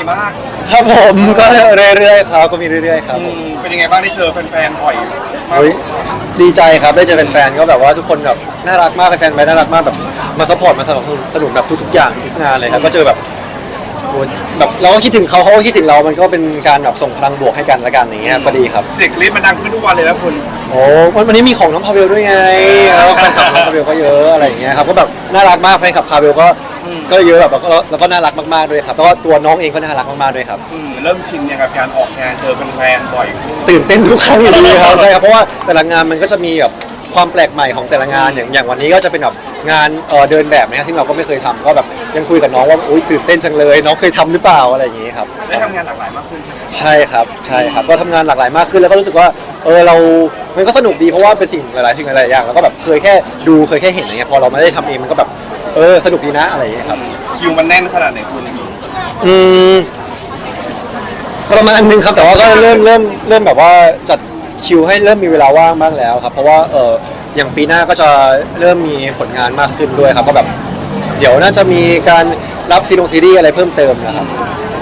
ดีมากครับผมก็เรื่อยๆครับก็มีเรื่อยๆครับอืมเป็นยังไงบ้างได้เจอแฟนๆบ่อยมากเฮ้ยดีใจครับได้เจอแฟนๆก็แบบว่าทุกคนแบบน่ารักมากแฟนๆไปน่ารักมากแบบมาซัพพอร์ตมาสนับสนุนสนุนแบบทุกๆอย่างทุกงานเลยครับก็เจอแบบโอ้ยแบบเราก็คิดถึงเขาเขาก็คิดถึงเรามันก็เป็นการแบบส่งพลังบวกให้กันและกันอย่างเงี้ยก็ดีครับ เสียงกรี๊ดมันดังขึ้นทุกวันเลยนะคุณ โอ้วันวันนี้มีของน้องพาเวลด้วยไงแล้วแฟนคลับน้องพาเวลก็เยอะอะไรอย่างเงี้ยครับก็แบบน่ารักมากแฟนคลับพาเวลก็ ก็เยอะแบบแล้วก็แล้วก็น่ารักมากๆด้วยครับแล้วก็ตัวน้องเองก็น่ารักมากๆด้วยครับ อืมเริ่มชินยังกับการออกงานเจอแฟนๆบ่อยตื่นเต้นทุกครั้งอยู่ดีครับ ใช่ครับเพราะว่าแต่ละงานมันก็จะมีแบบความแปลกใหม่ของแต่ละงานอย่างอย่างวันนี้ก็จะเป็นแบบงานเอ่อเดินแบบนะครับซึ่งเราก็ไม่เคยทำก็แบบยังคุยกับน้องว่าอุ้ยตื่นเต้นจังเลย น้องเคยทำหรือเปล่าอะไรอย่างงี้ครับ ได้ทำงานหลากหลายมากขึ้นใช่ไหมใช่ครับใช่ครับก็ทำงานหลากหลายมากขึ้นแล้วก็รู้สึกว่าเออเรา มันก็สนุกดีเพราะว่าเป็นสิ่งหลายๆสิ่งหลายๆอย่างแล้วก็แบบเคยแค่ดูเคยแค่เห็นอะไรเงี้ยพอเราไม่ได้ทำเองมันก็แบบ เออสนุกดีนะอะไรอย่างเงี้ยครับ คิวมันแน่นขนาดไหนคุณอืมประมาณนึงครับแต่ว่าก็เริ่มเริ่มเริ่มแบบว่าจัดคิวให้เริ่มมีเวลาว่างบ้างแล้วครับ เพราะว่าเอออย่างปีหน้าก็จะเริ่มมีผลงานมากขึ้นด้วยครับก็แบบ เดี๋ยวน่าจะมีการรับซีรีส์ซีรีส์อะไรเพิ่มเติมนะครับ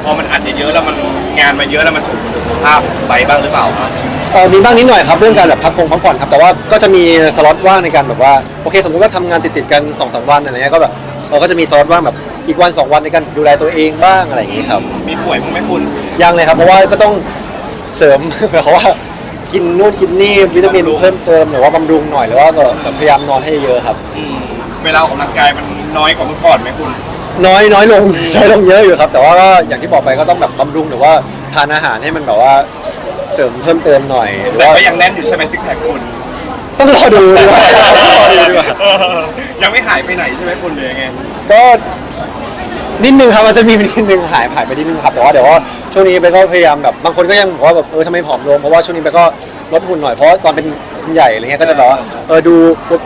พอมันอัดเยอะๆแล้วมันงานมาเยอะแล้วมันส่งผลต่อสุขภาพไปบ้างหรือเปล่าครับ เออมีบ้างนิดหน่อยครับเรื่องการแบบพักพงพักผ่อนครับแต่ว่าก็จะมีสล็อตว่างในการแบบว่าโอเค สมมติว่าทำงานติดๆกัน2อสวันอะไรเงี้ยก็แบบเราก็จะมีสล็อตว่างแบบอีกวันสองวันในการดูแลตัวเองบ้างอะไรอย่างงี้ครับ มีป่วยมั้างไหมคุณยังเลยครับ เพราะว่าก็ต้องเสริม หมายความว่ากินนู่นกินนี่วิตามินเพิ่มเติมหรือว่าบำรุงหน่อยหรือว่าก็แบบพยายามนอนให้เยอะครับ อืมเวลาออกกำลังกายมันน้อยกว่าเมื่อก่อนไหมคุณ น้อยน้อยลง ใช้ลงเยอะอยู่ครับ แต่ว่าก็อย่างที่บอกไปก็ต้องแบบบำรุงหรือว่าทานอาหารให้มันแบบว่า เสริมเพิ่มเติมหน่อยหรือแต่ว่าก็ยังแน่นอยู่ใช่ไหมซิกแพคคุณต้องรอดูดีกว่าต้องรอดูดีกว่า เออยังไม่หายไปไหนใช่ไหมคุณหรือยังไง ก็นิดนึงครับมันจะมีนิดนึงหายหายไปนิดนึงครับแต่ว่าเดี๋ยวว่าช่วงนี้ไปก็พยายามแบบบางคนก็ยังบอกว่าแบบเออทำไมผอมลงเพราะว่าช่วงนี้ไปก็ลดหุ่นหน่อยเพราะว่าตอนเป็นคุณใหญ่อะไรเงี้ยก็จะแบบว่าเออดู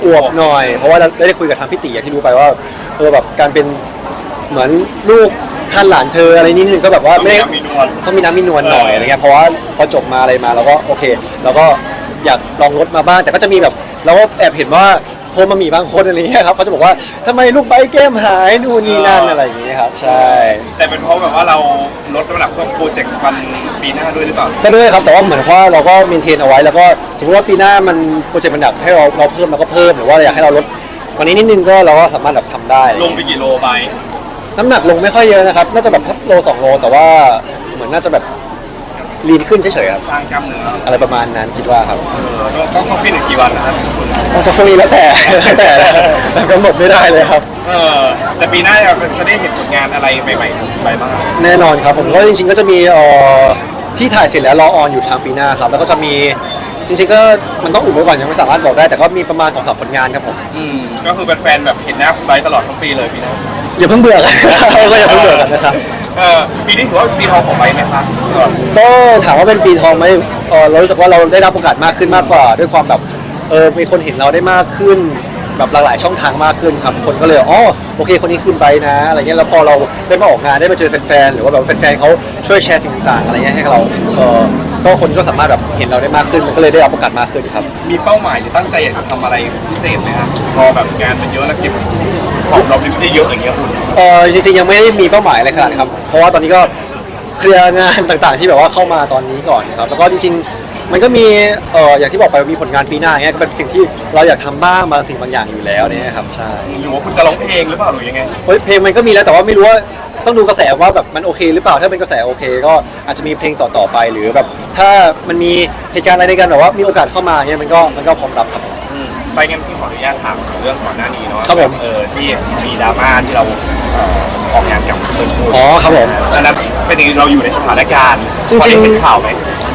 อวบๆหน่อย เพราะว่าเราได้คุยกับทางพี่ติอย่างที่รู้ไปว่าเออแบบการเป็นเหมือนลูก ท่านหลานเธออะไรนิดนึงก็แบบว่าไม่ได้ต้องมีน้ำมีนวล ต้องมีน้ำมีนวลหน่อยอะไรเงี้ยเพราะว่าพอจบมาอะไรมาเราก็โอเคเราก็อยากลองลดมาบ้าง แต่ก็จะมีแบบเราก็แอบเห็นว่าโพสต์มามีบางคนอะไรเงี้ยครับเขาจะบอกว่าทำไมลูกใบแก้มหายนู่นนี่นั่นอะไรอย่างเงี้ยครับใช่ แต่เป็นเพราะแบบว่าเราลดน้ำหนักเพื่อโปรเจกต์วันปีหน้าด้วยหรือเปล่า ก็ด้วยครับ แต่ว่าเหมือนว่าเราก็มีเทนเอาไว้แล้วก็สมมติว่าปีหน้ามันโปรเจกต์มันอยากให้เราเราเพิ่มเราก็เพิ่มหรือว่าอยากให้เราลดวันนี้นิดนึงก็เราก็สามารถแบบทำได้อะไรลงเงี้ย ไปกี่โลไป น้ำหนักลงไม่ค่อยเยอะนะครับ น่าจะแบบโลสองโล แต่ว่าเหมือนน่าจะแบบลีนขึ้นเฉยๆครับ สร้างกล้ามเนื้ออะไรประมาณนั้นคิดว่าครับเออต้องต้องเข้าฟิตอีกกี่วันนะครับคุณนอกจากช่วงนี้แล้วแต่แล้วแต่แบบกำหนดไม่ได้เลยครับ เออแต่ปีหน้าเราจะได้เห็นผลงานอะไรใหม่ๆไปบ้าง แน่นอนครับผมก็จริงๆก็จะมีเอ่อที่ถ่ายเสร็จแล้วรอออนอยู่ทางปีหน้าครับ แล้วก็จะมีจริงๆก็มันต้องอุบไว้ก่อนยังไม่สามารถบอกได้ แต่ก็มีประมาณ2อสผลงานครับผม อืม ก็คือแฟนๆแบบเห็นหน้าคุณไบร์ทตลอดทั้งปีเลยปีหน้า อย่าเพิ่งเบื่อกันก็อย่าเพิ่งเบื่อกันนะครับ เออปีนี้ถือว่าเป็นปีทองของไบร์ทไหมครับสำหรับก็ถามว่าเป็นปีทองไหมเอ่อเรารู้สึกว่าเราได้รับโอกาสมากขึ้นมากกว่า ด้วยความแบบเออมีคนเห็นเราได้มากขึ้น แบบหลากหลายช่องทางมากขึ้นครับคนก็เลยอ๋อโอเคคนนี้ขึ้นไปนะอะไรเงี้ยแล้วพอเราได้มาออกงานได้มาเจอแฟนๆหรือว่าแบบแฟนๆเขาช่วยแชร์สิ่งต่างๆอะไรเงี้ยให้เราเออก็คนก็สามารถแบบเห็นเราได้มากขึ้นมันก็เลยได้รับโอกาสมากขึ้นครับ มีเป้าหมายหรือตั้งใจอยากจะทำอะไรพิเศษไหมครับพอแบบงานมันเยอะแล้วเก็บ ของเราได้เยอะอย่างเงี้ยคุณเออจริงๆยังไม่ได้มีเป้าหมายอะไรขนาดนั้นครับ เพราะว่าตอนนี้ก็เคลียร์งานต่างๆ ที่แบบว่าเข้ามาตอนนี้ก่อนครับ แล้วก็จริงๆ มันก็มีเอออย่างที่บอกไปมีผลงานปีหน้าอย่างเงี้ยก็เป็นสิ่งที่เราอยากทำบ้างบางสิ่งบางอย่างอยู่แล้วเนี่ยครับใช่หรือว่าคุณจะร้องเพลงหรือเปล่าหรือยังไงเฮ้ยเพลงมันก็มีแล้วแต่ว่าไม่รู้ว่าต้องดูกระแสว่าแบบมันโอเค หรือเปล่าถ้าเป็นกระแสโอเค ก็อาจจะมีเพลงต่อๆไปหรือแบบถ้ามันมีเหตุการณ์อะไรในการแบบว่ามีโอกาสเข้ามาเนี่ยมันก็มันก็พร้อมรับครับ ไปงั้นพี่ขออนุญาตถามเรื่องก่อนหน้านี้เนาะครับผม เออที่มีดราม่าที่เราเอ่อออกงานกับเพื่อนพูดอ๋อครับผมอันนั้นเป็นยังไงเราอยู่ในสถานการณ์จริงๆ พอได้เห็นข่าวไหม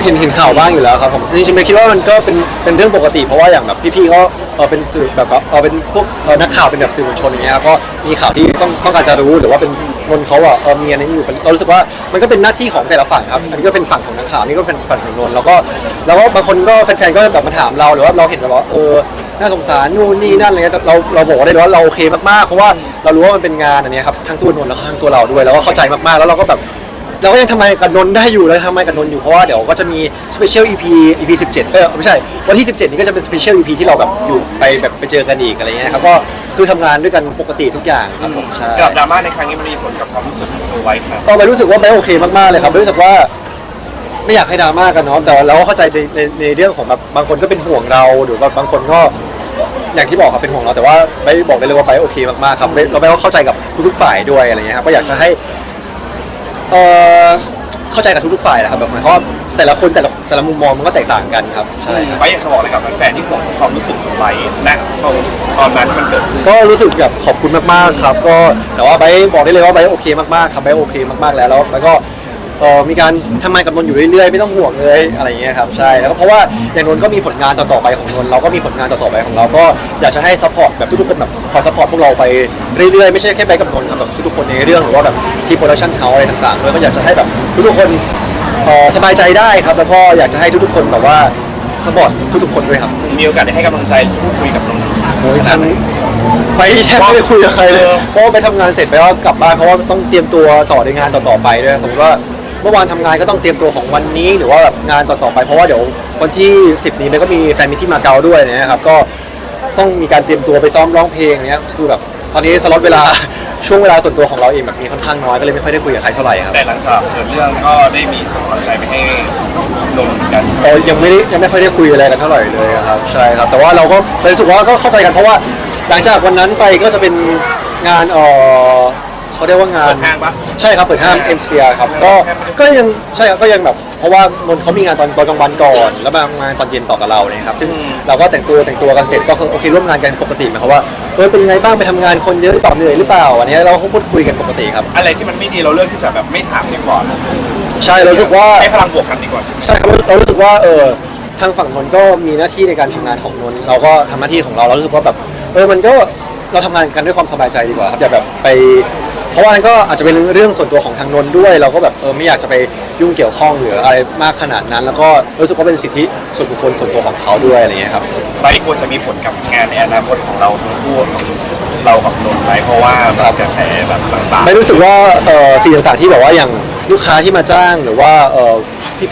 เห็นเห็นข่าวบ้างอยู่แล้วครับผมจริงๆไม่คิดว่ามันก็เป็นเป็นเรื่องปกติ เพราะว่าอย่างแบบพี่ๆก็เออเป็นสื่อแบบว่าเออเป็นพวกเออนักข่าวเป็นแบบสื่อมวลชนอย่างเงี้ยครับก็มีข่าวที่ต้องต้องการจะรู้หรือว่าเป็นคนเขาอะเออมีอันนี้อยู่เป็นเรารู้สึกว่ามันก็เป็นหน้าที่ของแต่ละฝั่งครับอันนี้ก็เป็นฝั่งของนักข่าวนี่ก็เป็นฝั่งของนนท์แล้วก็แล้วก็บางคนก็แฟนๆก็แบบมาถามเราหรือว่าเราเห็นแบบว่าเออน่าสงสารนู่นนี่นั่นอะไรเงี้ยเราเราบอกได้เลยว่าเราโอเคมากๆเพราะว่าเรารู้ว่ามันเป็นงานอันเนี้ยครับทั้งตัวนนท์แล้วก็ทั้งตัวเราด้วยแล้วก็เข้าใจมากๆแล้วเราก็แบบ เราก็ยังทำงานกับนนท์ได้อยู่แล้วทำงานกับนนท์อยู่เพราะว่าเดี๋ยวก็จะมีสเปเชียล EP EP 17เออไม่ใช่วันที่ 17 นี้ก็จะเป็นสเปเชียล EP ที่เราแบบอยู่ไปแบบไปเจอกันอีกอะไรเงี้ยครับก็คือทำงานด้วยกันปกติทุกอย่างครับผมใช่กับดราม่าในครั้งนี้มันมีผลกับความรู้สึกของตัวไว้ครับก็ไปรู้สึกว่าไม่โอเคมากๆเลยครับรู้สึกว่า ไม่อยากให้ดราม่ากันเนาะแต่เราก็เข้าใจในในในเรื่องของแบบบางคนก็เป็นห่วงเราหรือว่าบางคนก็อย่างที่บอกครับเป็นห่วงเราแต่ว่าไปบอกได้เลยว่าไปโอเคมากๆครับไปเราไปก็เข้าใจกับทุกๆฝ่ายด้วยอะไรเงี้ยครับก็อยากจะให้ เออเข้าใจกับทุกๆฝ่ายแหละครับแบบหมายความว่าแต่ละคนแต่ละแต่ละมุมมองมันก็แตกต่างกันครับใช่ครับ ไว้อยากจะบอกอะไรกับแฟนๆที่ห่วงความรู้สึกของไว้ณตอนตอนนั้นที่มันเกิดขึ้นก็รู้สึกแบบขอบคุณมากๆครับ ก็แต่ว่าไบร์ทบอกได้เลยว่าไบร์ทโอเคมากๆครับไบร์ทโอเคมากๆแล้วแล้วแล้วก็ เอ่อมีการทำงานกับนนท์อยู่เรื่อยๆ ไม่ต้องห่วงเลยอะไรอย่างเงี้ยครับใช่แล้วก็เพราะว่าอย่างนนท์ก็มีผลงานต่อๆไปของนนท์เราก็มีผลงานต่อๆไปของเราก็อยากจะให้ซัพพอร์ตแบบทุกๆคนแบบคอยซัพพอร์ตพวกเราไปเรื่อยๆไม่ใช่แค่ไบร์ทกับนนท์ครับแบบทุกๆคนในเรื่องหรือว่าแบบทีมโปรดักชั่นเฮาส์อะไรต่างๆด้วยก็อยากจะให้แบบทุกๆคนเอ่อสบายใจได้ครับแล้วก็อยากจะให้ทุกๆคนแบบว่าซัพพอร์ตทุกๆคนด้วยครับมีโอกาสได้ให้กำลังใจหรือพูดคุยกับน้องโอ้ยฉันไปแทบไม่ได้คุยกับใครเลยเพราะว่าไปทำงานเสร็จไปก็กลับบ้านเพราะว่าต้องเตรียมตัวต่อในงานต่อๆไปด้วยสมมติว่า เมื่อวานทำงานก็ต้องเตรียมตัวของวันนี้หรือว่าแบบงานต่อๆไปเพราะว่าเดี๋ยววันที่ 10 นี้มันก็มีแฟนมิตที่มาเก๊าด้วยนะครับก็ต้องมีการเตรียมตัวไปซ้อมร้องเพลงเนี้ยคือแบบตอนนี้สล็อตเวลา ช่วงเวลาส่วนตัวของเราเองแบบมีค่อนข้างน้อยก็เลยไม่ค่อยได้คุยกับใครเท่าไหร่ครับแต่หลังจากเกิดเรื่องก็ได้มีส่งกำลังใจไปให้นนท์เหมือนกันใช่ไหมเรายังไม่ได้ยังไม่ค่อยได้คุยอะไรกันเท่าไหร่เลยครับใช่ครับแต่ว่าเราก็รู้สึกว่าก็เข้าใจกันเพราะว่าหลังจากวันนั้นไปก็จะเป็นงานเออ เขาเรียกว่างานเปิดห้างปะใช่ครับเปิดห้างเอ็มสเฟียครับก็ก็ยังใช่ครับก็ยังแบบเพราะว่านนท์เขามีงานตอนตอนกลางวันก่อน แล้วมางานตอนเย็นต่อกับเราเนี่ยครับซึ่งเราก็แต่งตัวแต่งตัวกันเสร็จก็คือโอเคร่วมงานกันปกติหมายความว่าเออเป็นไงบ้างไปทำงานคนเยอะหรือเปล่าเหนื่อยหรือเปล่าอันนี้เราก็พูดคุยกันปกติครับ อะไรที่มันไม่ดีเราเลือกที่จะแบบไม่ถามดีกว่าใช่เรารู้สึกว่าให้พลังบวกกันดีกว่าใช่ครับเรารู้สึกว่าเออทางฝั่งนนท์ก็มีหน้าที่ในการทำงานของนนท์เราก็ทำหน้าที่ของเราเรารู้สึกว่าแบบเออมันก็เราทำงานกันด้วยความสบายใจดีกว่าครับอย่าแบบไปเพ ราะว่านั้นก็อาจจะเป็นเรื่องส่วนตัวของทางนนท์ด้วย เราก็แบบเออไม่อยากจะไปยุ่งเกี่ยวข้องหรืออะไรมากขนาดนั้น แล้วก็รู้สึกว่าเป็นสิทธิส่วนบุคคลส่วนตัวของเขาด้วยอะไรเงี้ยครับไว้ควรจะมีผลกับงานในอนาคตของเราทั้งคู่ของเรากับนนท์ไหมเพราะว่าแบบกระแสแบบต่างไม่รู้สึกว่าเอ่อสิ่งต่างๆที่แบบว่าอย่างลูกค้าที่มาจ้างหรือว่าเอ่อ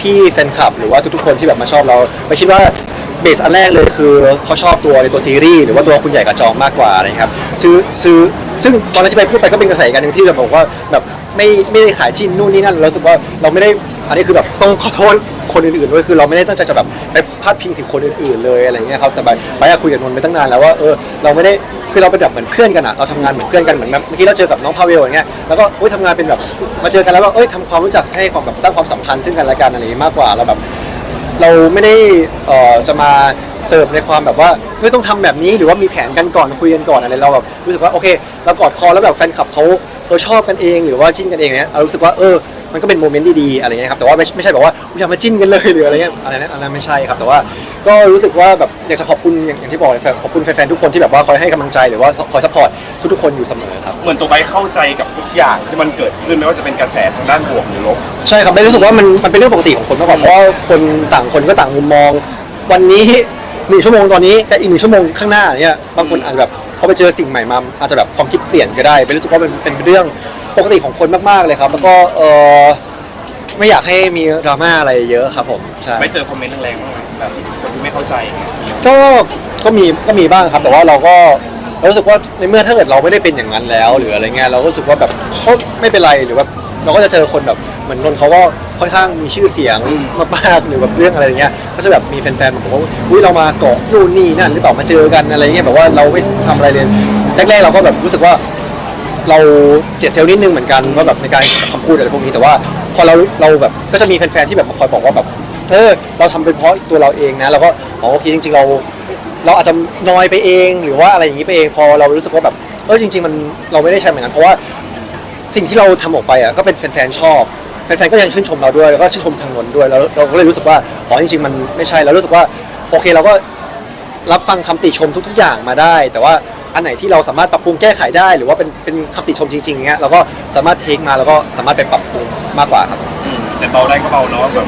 พี่ๆแฟนคลับ หรือว่าทุกๆคนที่แบบมาชอบเราไม่คิดว่าเบสอันแรกเลยคือเขาชอบตัวในตัวซีรีส์หรือว่าตัวคุณใหญ่กับจองมากกว่าอะไรครับซื้อซื้อ ซึ่งตอนนั้นที่ไปพูดไปก็เป็นกระแสอีกอันหนึ่งที่แบบบอกว่าแบบไม่ไม่ได้ขายจิ้นนู่นนี่นั่นเรารู้สึกว่าเราไม่ได้อันนี้คือแบบต้องขอโทษคนอื่นๆด้วยคือเราไม่ได้ตั้งใจจะแบบไปพาดพิงถึงคนอื่นๆเลยอะไรเงี้ยครับแต่ไปไปอะคุยกับนนท์ไปตั้งนานแล้วว่าเออเราไม่ได้คือเราเป็นแบบเหมือนเพื่อนกันอะเราทำงานเหมือนเพื่อนกันเหมือนแบบเมื่อกี้เราเจอกับน้องพาเวลอย่างเงี้ยแล้วก็เอ้ยทำงานเป็นแบบมาเจอกันแล้วก็เอ้ยทำความรู้จักให้ความแบบสร้างความสัมพันธ์ซึ่งกันและกันอะไรอย่างงี้มากกว่าเราแบบ เราไม่ได้เอ่อจะมา เสิร์ฟในความแบบว่าเฮ้ยต้องทำแบบนี้หรือว่ามีแผนกันก่อนคุยกันก่อนอะไรเราแบบรู้สึกว่าโอเคเรากอดคอแล้วแบบแฟนคลับเขาเออชอบกันเองหรือว่าจิ้นกันเองเนี้ยเรารู้สึกว่าเออมันก็เป็นโมเมนต์ดีๆอะไรเงี้ยครับแต่ว่าไม่ไม่ใช่แบบว่าอย่ามาจิ้นกันเลยหรืออะไรเงี้ยอะไรนั้นอันนั้นไม่ใช่ครับแต่ว่าก็รู้สึกว่าแบบอยากจะขอบคุณอย่างอย่างที่บอกเลยแฟนขอบคุณแฟนๆทุกคนที่แบบว่าคอยให้กำลังใจหรือว่าคอยซัพพอร์ตทุกๆคนอยู่เสมอครับๆเหมือนตัวไว้เข้าใจกับทุกอย่างที่มันเกิดขึ้นไม่ว่าจะเป็นกระแสทางด้านบวกหรือลบใช่ครับไม่รู้สึกว่ามันมันเป็นเรื่องปกติของคนมากกว่าเพราะว่าคนต่างคนก็ต่างมุมมอง วันนี้ หนึ่งชั่วโมงตอนนี้กับอีกหนึ่งชั่วโมงข้างหน้าเนี่ยบางคนอาจจะแบบพอไปเจอสิ่งใหม่มาอาจจะแบบความคิดเปลี่ยนก็ได้เป็นรู้สึกว่ามันเป็นเรื่องปกติของคนมากๆเลยครับ แล้วก็เออไม่อยากให้มีดราม่าอะไรเยอะครับผมใช่ไม่เจอคอมเมนต์แรงๆบ้างไหมแบบคนที่ไม่เข้าใจก็ก็มีก็มีบ้างครับ แต่ว่าเราก็เรารู้สึกว่าในเมื่อถ้าเกิดเราไม่ได้เป็นอย่างนั้นแล้ว หรืออะไรเงี้ยเราก็รู้สึกว่าแบบก็ไม่เป็นไรหรือว่าเราก็จะเจอคนแบบ เหมือนนนท์เขาก็ค่อนข้างมีชื่อเสียงมากๆหรือแบบเรื่องอะไรอย่างเงี้ยก็จะแบบมีแฟนๆมาบอกว่าอุ้ยเรามาเกาะนู่นนี่นั่นหรือเปล่ามาเจอกันอะไรเงี้ยแบบว่าเราไม่ทำอะไรเลยแรกๆเราก็แบบรู้สึกว่า เราเสียเซลล์นิดนึงเหมือนกันว่าแบบในการคำพูดอะไรพวกนี้แต่ว่าพอเราเราแบบก็จะมีแฟนๆที่แบบมาคอยบอกว่าแบบเออเราทำเป็นเพราะตัวเราเองนะเราก็อ๋อโอเคจริง ๆ เรา เราอาจจะนอยไปเองหรือว่าอะไรอย่างนี้ไปเองพอเรารู้สึกว่าแบบเออจริง ๆ มันเราไม่ได้ใช่เหมือนกันเพราะว่าสิ่งที่เราทำออกไปอะก็เป็นแฟนๆชอบ แฟนๆก็ยังชื่นชมเราด้วยแล้วก็ชื่นชมทางนนท์ด้วยแล้วเราก็เลยรู้สึกว่าอ๋อจริงๆมันไม่ใช่เรารู้สึกว่าโอเคเราก็รับฟังคำติชมทุก ๆ อย่างมาได้ แต่ว่าอันไหนที่เราสามารถปรับปรุงแก้ไขได้หรือว่าเป็นเป็นคำติชมจริงๆเงี้ยเราก็สามารถเทคมาแล้วก็สามารถไปปรับปรุงมากกว่าครับอืมแต่เบาได้ก็เบาเนาะแบบ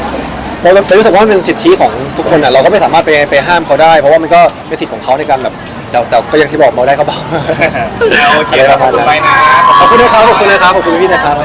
เราเรารู้สึกว่ามันเป็นสิทธิของทุกคนอะเราก็ไม่สามารถไปไปห้ามเขาได้ เพราะว่ามันก็เป็นสิทธิ์ของเขาในการแบบแต่แต่ก็อย่างที่บอกเราได้ก็เบาโอเคอะไรคปรับระขมาอบณคุณนั้นไปนะขอบคุณนะครับขอบคุณนะครับขอบคุณพี่นะครับ